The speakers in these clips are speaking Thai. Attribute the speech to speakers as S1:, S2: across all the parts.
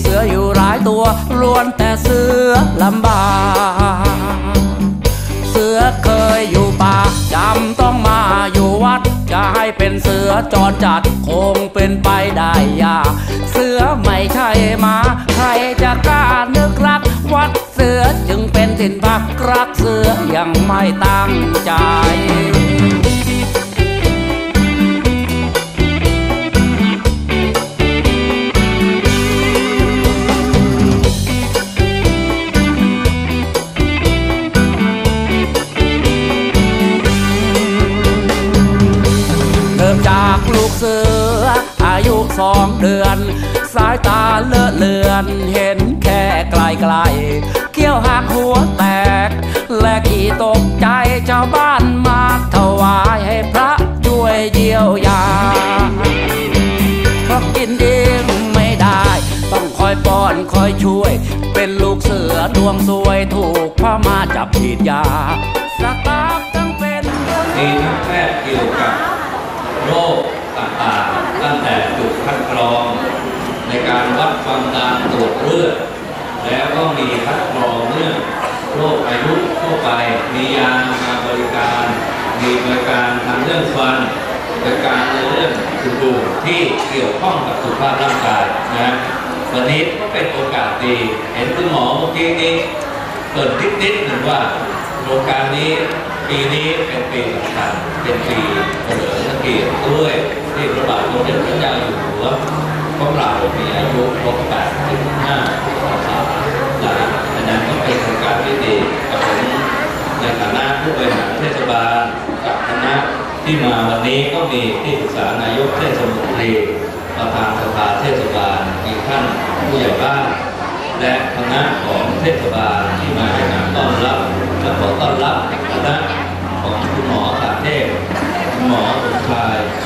S1: เสืออยู่หลายตัวล้วนแต่เสือลำบากเสือเคยอยู่ป่าจำต้องมาอยู่วัด จะให้เป็นเสือจรจัดคงเป็นไปได้ยากเสือไม่ใช่มาใครจะกล้านึกรัก วัดเสือจึงเป็นถิ่นพักรักเสือยังไม่ตั้งใจ สองเดือน สายตาเลอะเลือน เห็นแค่ไกลไกลเกี้ยวหักหัวแตก และขี่ตกใจชาวบ้านมาถวายให้พระช่วยเยียวยาเพราะกินเองไม่ได้ ต้องคอยป้อนคอยช่วย เป็นลูกเสือดวงสวยถูกพ่อมาจับฉีดยาสตาฟทั้งเป็น
S2: มีทั้งแพทย์เกี่ยวกับโรค ต่างๆ ตั้งแต่จุดคัดกรอง ในการวัดความดันตรวจเลือดแล้วก็มีคัดกรองเรื่องโรคอายุทั่วไป มียามาบริการ มีบริการทางเรื่องฟันบริการเรื่องอื่นๆที่เกี่ยวข้องกับสุขภาพร่างกายนะวันนี้ก็เป็นโอกาสดี เห็นคุณหมอเมื่อกี้นี้เปิดนิดๆหนึ่งว่าโครงการนี้ปีนี้เป็นปีสำคัญเป็นปีเฉลิมพระเกียรติด้วย ที่พระบาทสมเด็จพระเจ้าอยู่หัวของเรามีอายุครบ85พรรษานะอันนั้นก็เป็นโครงการที่ดีกับผมในฐานะผู้บริหารเทศบาลกับคณะที่มาวันนี้ก็มีที่ปรึกษานายกเทศมนตรีประธานสภาเทศบาลมีท่านผู้ใหญ่บ้านและคณะของเทศบาลที่มาให้การต้อนรับและขอต้อนรับคณะของคุณหมอสาเทพคุณหมอสมชายท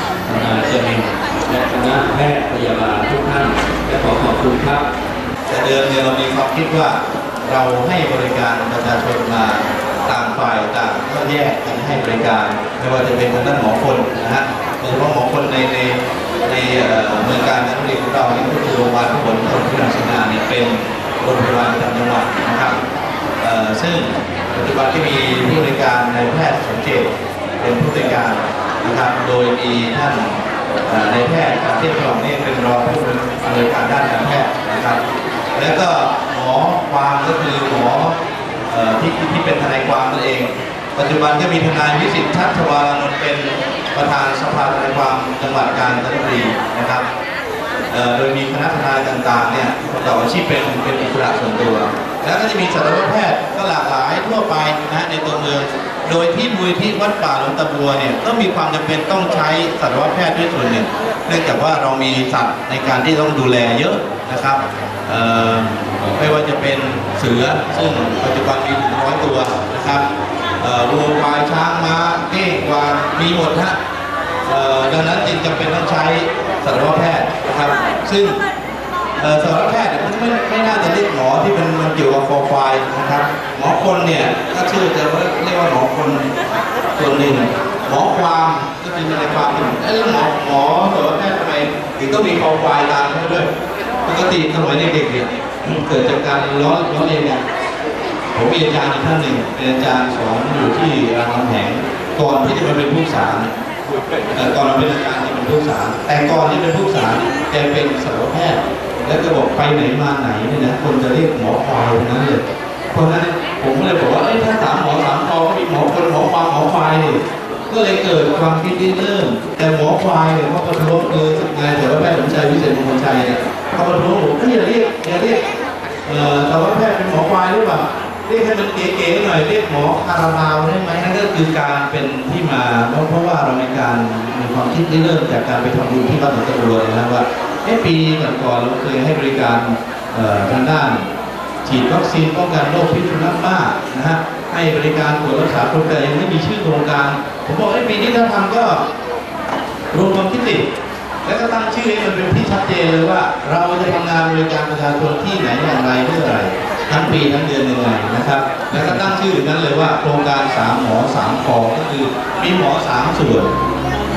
S2: นาย เจมินและคณะแพทย์พยาบาลทุกท่านและขอขอบคุณครับ
S3: แต่เดิมเนี่ยเรามีความคิดว่าเราให้บริการประชาชนมาต่างฝ่ายต่างก็แยกกันให้บริการ ไม่ว่าจะเป็นทางด้านหมอคนนะฮะโดยเฉพาะหมอคนในในในเอ่อเมืองการจันทบุรีของเราเนี่ยก็คือโรงพยาบาลพหลพลพิรัชนาเนี่ยเป็นโรงพยาบาลประจำจังหวัดนะครับเอ่อซึ่งปัจจุบันที่มีผู้บริการในแพทย์สมเจต ยมีท่านในแพทย์อาเทพฉลองนี่เป็นรองผู้อำนวยการด้านการแพทย์นะครับ แล้วก็หมอความก็คือหมอที่ที่เป็นทนายความตัวเอง ปัจจุบันก็มีทนายวิสิทธิ์ชัชวานนท์เป็นประธานสภาทนายความจังหวัดกาญจนบุรีนะครับ โดยมีคณะทนายต่างๆเนี่ยประกอบอาชีพเป็นเป็นอิสระส่วนตัว แล้วก็จะมีสัตวแพทย์ก็หลากหลายทั่วไปนะฮะในตัวเมือง โดยที่มูลที่วัดป่าหลวงตาบัวเนี่ยก็มีความจำเป็นต้องใช้สัตวแพทย์ด้วยส่วนหนึ่ง เนื่องจากว่าเรามีสัตว์ในการที่ต้องดูแลเยอะนะครับไม่ว่าจะเป็นเสือซึ่งปัจจุบันมีถึงร้อยตัวนะครับวัวควายช้างม้าเก้งกวางมีหมดฮะดังนั้นจึงจำเป็นต้องใช้สัตวแพทย์ นะครับ ซึ่งเอ่อสัตวแพทย์เนี่ยมันไม่ไม่น่าจะเรียกหมอที่เป็นมันเกี่ยวกับคอควายนะครับหมอคนเนี่ยถ้าชื่อจะเรียกว่าหมอคนส่วนหนึ่งหมอความก็คือในความที่เอ้ยแล้วหมอหมอสัตวแพทย์ทำไมถึงต้องมีคอควายตามเขาด้วยปกติสมัยเด็กๆเนี่ยเกิดจากการล้อล้อเลียนกันผมมีอาจารย์อีกท่านหนึ่งเป็นอาจารย์สอนอยู่ที่รามคำแหงก่อนที่จะมาเป็นผู้สารเอ่ก่อนมาเป็นอาจารย์ เป็นผู้สารแต่ก่อนที่เป็นผู้สารแกเป็นสัตวแพทย์แล้วก็บอกไปไหนมาไหนเนี่ยนะคนจะเรียกหมอควายนั้นเลยเพราะนั้นผมก็เลยบอกว่าเอ้ถ้าสามหมอสามคอก็มีหมอคนหมอควายหมอควายก็เลยเกิดความคิดที่เริ่ม แต่หมอควายเนี่ยเขาประท้วงคือนายสัตวแพทย์สมชายวิเศษมงคลชัยเนี่ยเขาประท้วงผมก็อย่าเรียกอย่าเรียกเอ่อสัตวแพทย์เป็นหมอควายหรือเปล่า เรียกให้มันเก๋ๆหน่อยเรียกหมอคาราบาวได้ไหมนั่นก็คือการเป็นที่มาเพราะว่าเรามีการมีความคิดที่เริ่มจากการไปทำบุญที่วัดหลวงตาบัวนะครับว่าเอ๊ะปีก่อนๆเราเคยให้บริการทางด้านฉีดวัคซีนป้องกันโรคพิษสุนัขบ้านะฮะให้บริการตรวจรักษาโครงการยังไม่มีชื่อโครงการ ผมบอกไอ้ปีนี้ถ้าทำก็รวมความคิดติแล้วก็ตั้งชื่อให้มันเป็นที่ชัดเจนเลยว่า เราจะทำงานบริการประชาชนที่ไหนอย่างไรเมื่อไหร ทั้งปีทั้งเดือนยังไงนะครับ แล้วก็ตั้งชื่อนั้นเลยว่าโครงการสามหมอสามคอก็คือมีหมอสามส่วน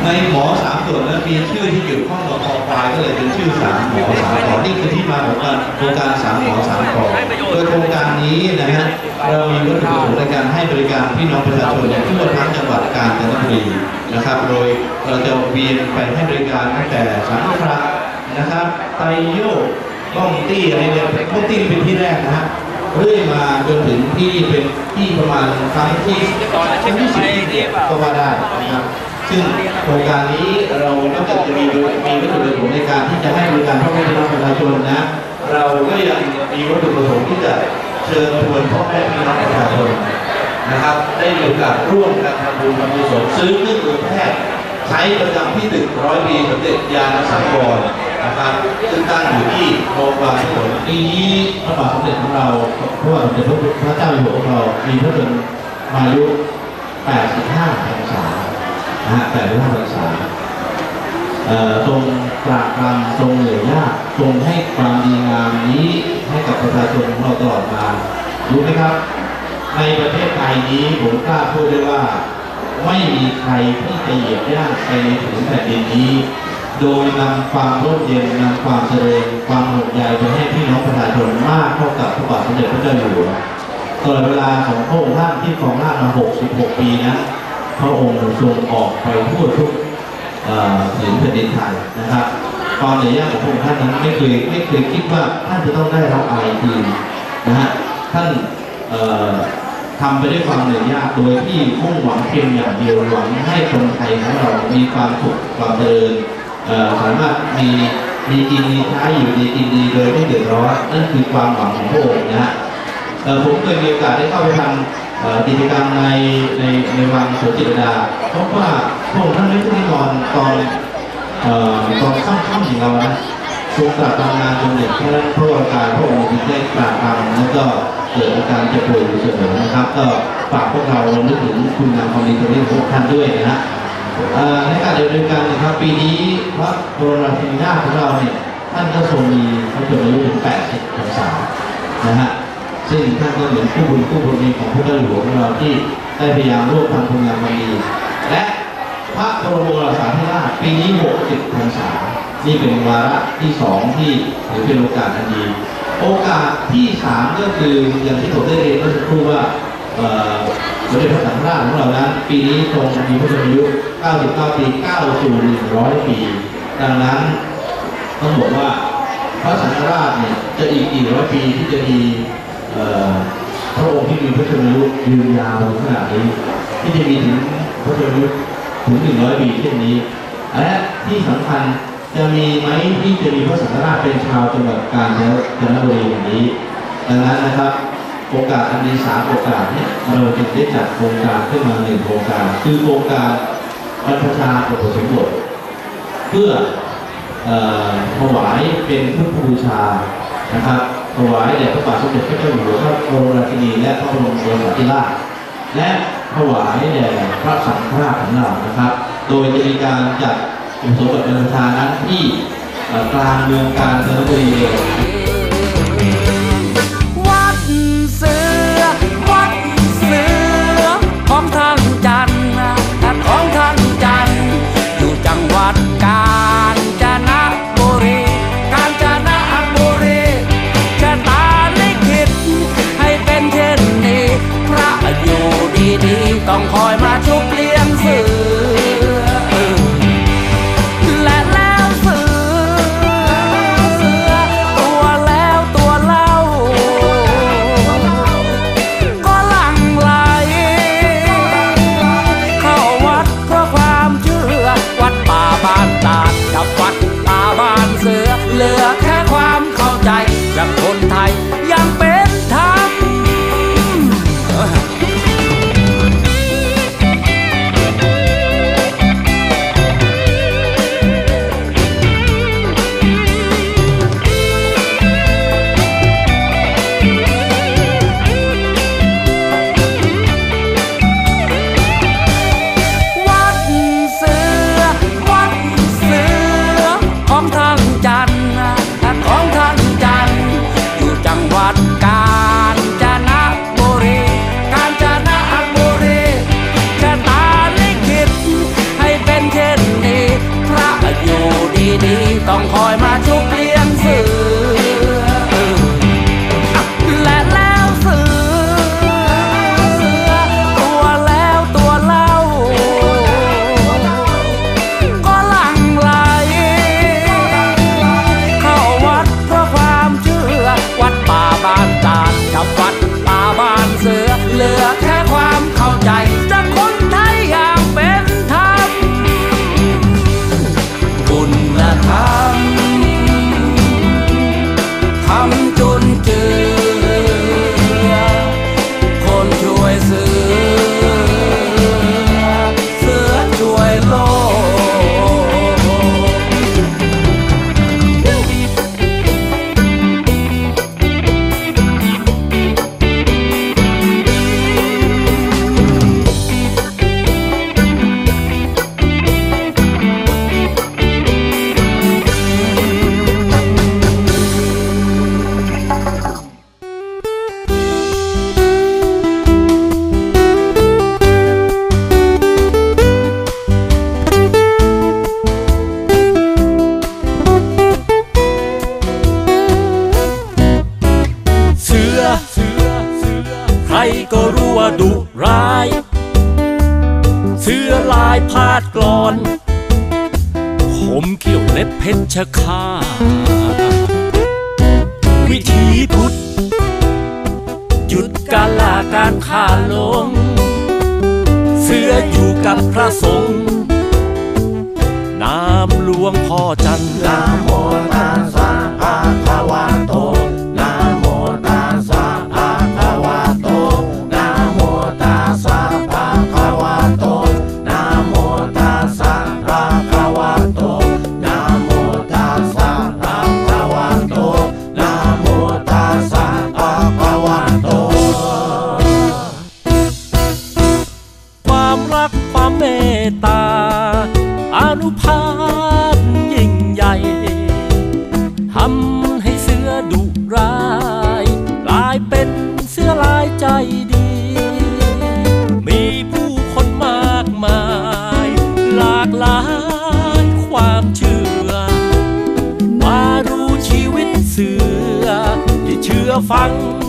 S3: ในหมอสามส่วนนั้นมีชื่อที่เกี่ยวข้องกับคอควายก็เลยเป็นชื่อสามหมอสามคอนี่คือที่มาของการโครงการสามหมอสามคอโดยโครงการนี้นะฮะเรามีวัตถุประสงค์ในการให้บริการพี่น้องประชาชนทั่วทั้งจังหวัดกาญจนบุรีนะครับ โดยเราจะเวียนไปให้บริการตั้งแต่สังขละนะครับไตโยกบ้องตี้อะไรเนี่ยบ้องตี้เป็นที่แรกนะฮะ เรื่อยมาจนถึงที่เป็นที่ประมาณครั้งที่ครั้งที่สิบที่ก็ว่าได้นะครับซึ่งโครงการนี้เรานอกจากจะมีมีวัตถุประสงค์ในการที่จะให้บริการพ่อแม่พี่น้องประชาชนนะเราก็ยังมีวัตถุประสงค์ที่จะเชิญชวนพ่อแม่พี่น้องประชาชนนะครับได้มีโอกาสร่วมกันทำบุญทำกุศลซื้อเครื่องมือแพทย์ใช้ประจำที่ตึกร้อยปีสมเด็จยานสังวร นะครับซึ่งตั้งอยู่ที่โรงพยาบาลถนนปีนี้พระบาทสมเด็จของเราพระบาทสมเด็จพระเจ้าอยู่หัวของเรา มีพระชนมายุ 85พรรษานะฮะแต่ไม่ว่าภาษาทรงปราบปรามทรงเหนื่อยยากทรงให้ความดีงามนี้ให้กับประชาชนของเราตลอดมารู้ไหมครับ ในประเทศไทยนี้ผมกล้าพูดได้ว่า ไม่มีใครที่จะเหยียบย่างไปในถึงแผ่นดินนี้ โดยนำความร่มเย็นนำความเจริญความห่วงใยไปให้พี่น้องประชาชนมากเท่ากับพระบาทสมเด็จพระเจ้าอยู่หัวตลอดเวลาของพระองค์ท่านที่ครองราชย์มา 66 ปีนั้นพระองค์ทรงออกไปทั่วทุกเอ่อถึงแผ่นดินไทยนะครับความเนื่ยยากของพระองค์ท่านนั้นไม่เคยไม่เคยคิดว่าท่านจะต้องได้รับอะไรคืนนะฮะท่านทำไปด้วยความเหนื่อยยากโดยที่มุ่งหวังเพียงอย่างเดียวหวังให้คนไทยของเรามีความสุขความเจริญ สามารถมีมีกินมีใช้อยู่ดีกินดีโดยไม่เดือดร้อนนั่นคือความหวังของพระองค์นะฮะเอ่ผมเคยมีโอกาสได้เข้าไปทำกิจกรรมในในในวังสวนจิตรดาเพราะว่าพระองค์ท่านไม่ได้ตอนตอนเอ่อตอนค่ำๆของเรานะทรงตรัสทำงานจนเด็กแค่นั้นพระวรการพระองค์จึงได้ปราบปราแล้วก็เกิดอาการเจ็บป่วยอยู่เสมอนะครับ ก็ฝากพวกเรานึกถึงคุณงามความดีตรงนี้ของพวกท่านด้วยนะฮะ ในการเดียวกันนะครับปีนี้พระบรมราชินีนาถของเราเนี่ยท่านก็ทรงมีพระชนมายุถึง80พรรษานะฮะซึ่งท่านก็เหมือนผู้บุญผู้บุญมีของพระเจ้าหัวงของเราที่ได้พยายามร่วมทำคุณงามาดีและพระบรมโอรสาธิราชปีนี้ 60พรรษา นี่เป็นวาระที่สองที่ถือเป็นโอกาสอันดี โอกาสที่สามก็คืออย่างที่ผมได้เรียนเมื่อสักครู่ว่า สมเด็จพระสังฆราชของเรานั้นปีนี้ทรงมีพระชนมายุ99 ปีก้าวสู่ 100 ปี ดังนั้นต้องบอกว่าพระสังฆราชเนี่ยจะอีกกี่ร้อยปีที่จะมีเอ่อพระองค์ที่มีพระชนมายุยืนยาวขนาดนี้ที่จะมีถึงพระชนมายุถึงหนึ่งร้อยปีเช่นนี้ และที่สำคัญจะมีไหมที่จะมีพระสังฆราชเป็นชาวจังหวัดกาญจนบุรีอย่างนี้ดังนั้นนะครับ โอกาสอันดีสามโอกาสเนี่ยเราจึงได้จัดโครงการขึ้นมาหนึ่งโครงการ คือโครงการบรรพชาอุปสมบทเพื่อเอ่อถวายเป็นพุทธบูชานะครับถวายแด่พระบาทสมเด็จพระเจ้าอยู่หัวพระบรมราชินีและพระบรมโอรสาธิราชและถวายแด่พระสังฆราชของเรานะครับ โดยจะมีการจัดอุปสมบทเป็นประธานั้นที่กลางเมืองกาญจนบุรี
S1: ใคร
S4: ก็รู้ว่าดุร้าย เสื้อลายพาดกรอนผมเกี่ยวเล็บเพชรชคาวิธีพุทธหยุดการล่าการฆ่าลง เสื้ออยู่กับพระสงฆ์น้ำหลวงพ่อจันทร์ลาโม
S5: ตาส tanto.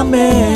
S5: đam mê.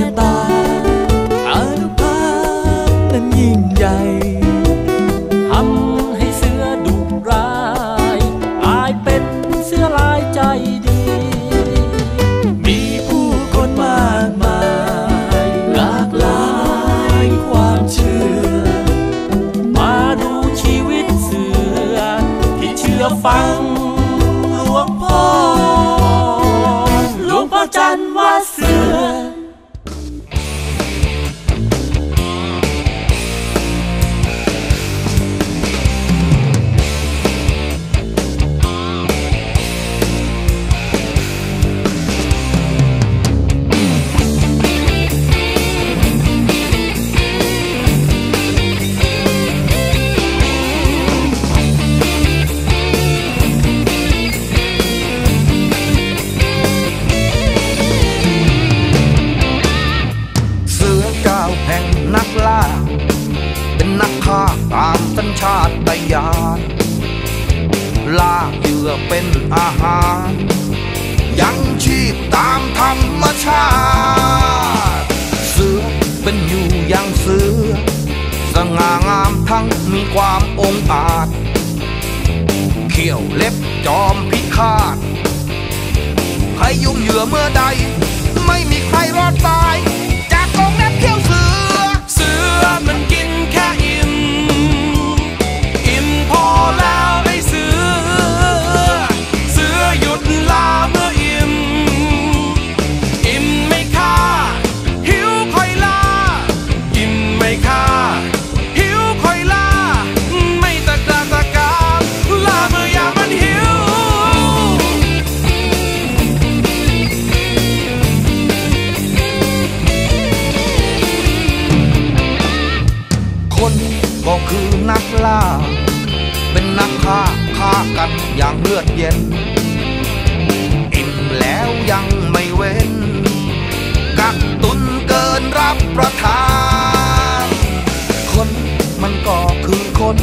S5: มั
S4: นก็คือค
S6: น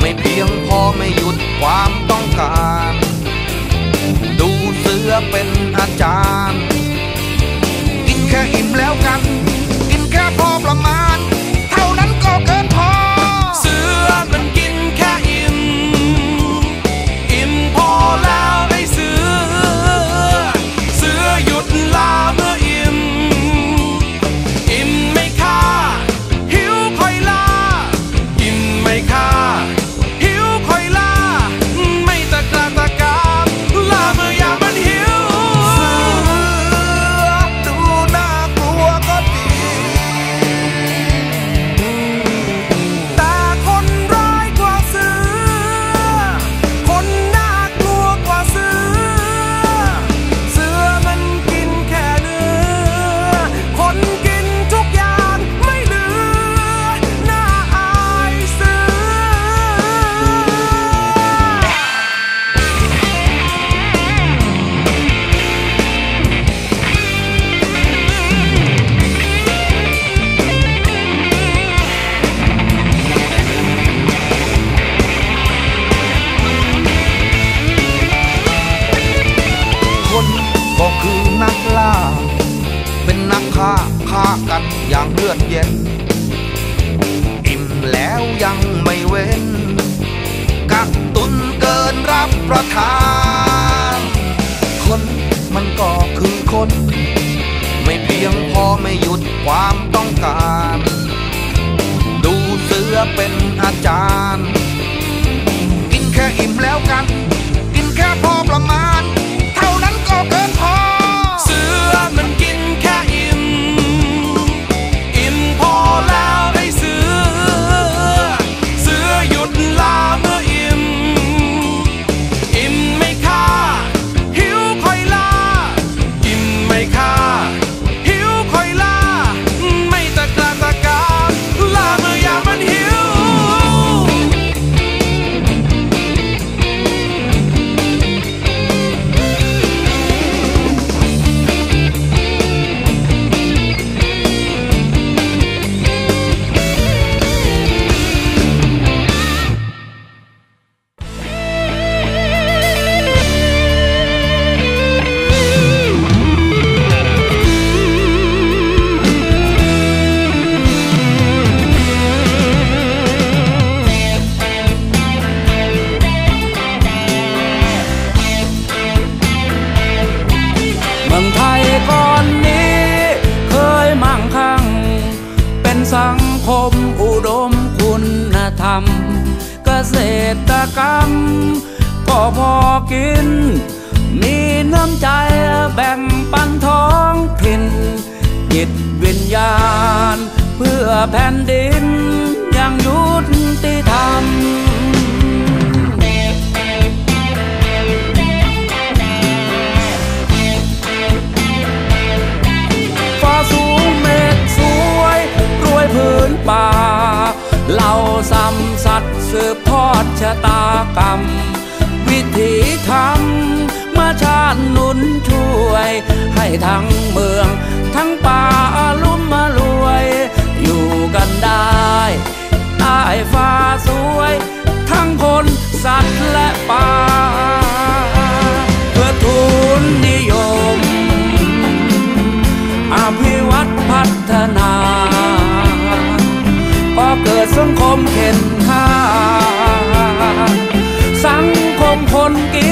S6: ไม่เพียงพอไม่หยุดความต้องการ ดูเสือเป็นอาจารย์ กินแค่อิ่มแล้วกัน กินแค่พอประมาณ ประธาน คนมันก็คือคน ไม่เพียงพอไม่หยุดความต้องการ ดูเสือเป็นอาจารย์ กินแค่อิ่มแล้วกัน แผ่
S1: นดินอย่างยุติธรรมฟ้าสูงเมฆสวยรวยพื้นป่าเหล่าสัมสัตว์สืบทอดชะตากรรม วิถีธรรมมาชาติหนุนช่วย ให้ทั้งเมืองทั้งป่าายฟ้าสวย ทั้งคนสัตว์และป่าเพื่อทุนนิยม อภิวัตพัฒนาก็เกิดสังคมเข็นค่า สังคมคนกิน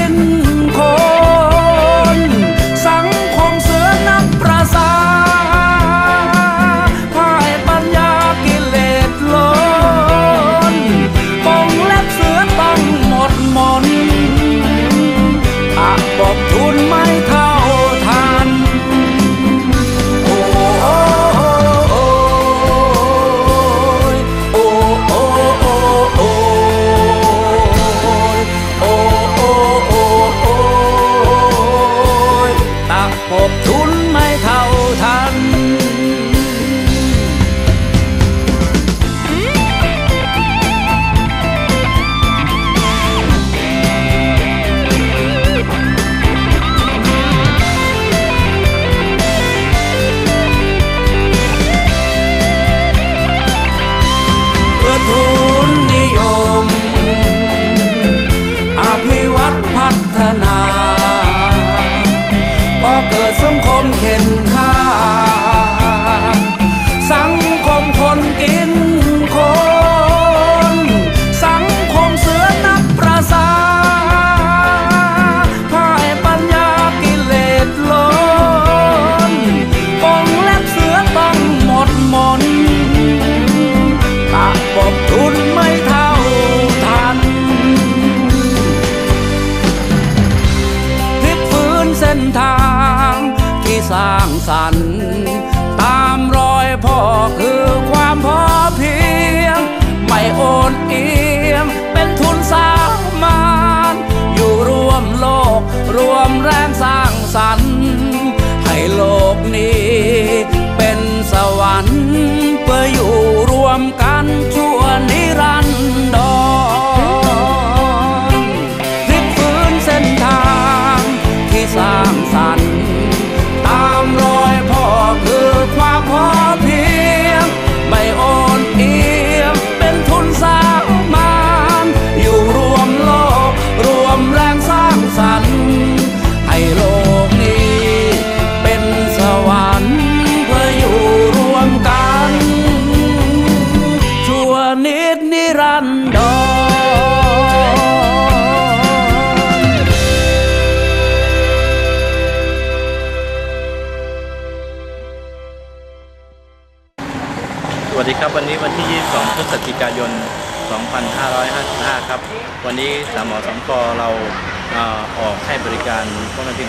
S1: Don't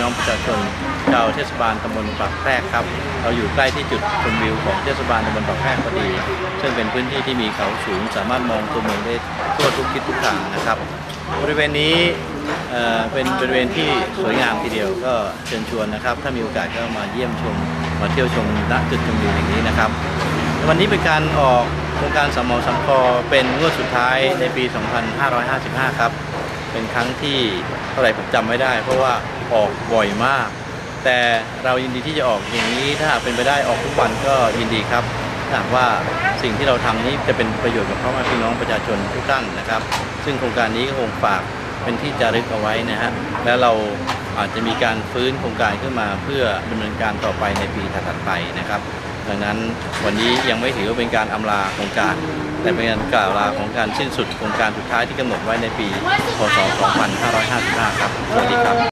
S1: น้อ
S7: งประ
S3: ชาชนชาวเทศบาลตำบลปากแพรกครับ เราอยู่ใกล้ที่จุดชมวิวของเทศบาลตำบลปากแพรกพอดี ซึ่งเป็นพื้นที่ที่มีเขาสูง สามารถมองตัวเมืองได้ทั่วทุกทิศทุกทางนะครับ บริเวณนี้เเป็นบริเวณที่สวยงามทีเดียวก็เชิญชวนนะครับ ถ้ามีโอกาสก็มาเยี่ยมชมมาเที่ยวชมณจุดชมวิวแห่งนี้นะครับ วันนี้เป็นการออกโครงการสมอสัมพอเป็นงวดสุดท้ายในปี 2555 ครับ เป็นครั้งที่เท่าไหร่ผมจำไม่ได้ เพราะว่า ออกบ่อยมาก แต่เรายินดีที่จะออกอย่างนี้ถ้าหากเป็นไปได้ออกทุกวันก็ยินดีครับถ้าหากว่าสิ่งที่เราทำนี้จะเป็นประโยชน์กับพ่อแม่พี่น้องประชาชนทุกท่านนะครับ ซึ่งโครงการนี้ก็คงฝากเป็นที่จารึกเอาไว้นะฮะและเราอาจจะมีการฟื้นโครงการขึ้นมาเพื่อดำเนินการต่อไปในปีถัดไปนะครับ ดังนั้นวันนี้ยังไม่ถือว่าเป็นการอำลาโครงการ แต่เป็นการกล่าวลาของการสิ้นสุดโครงการสุดท้ายที่กำหนดไว้ในปี พศ 2555 ครับ สวัสดีครับ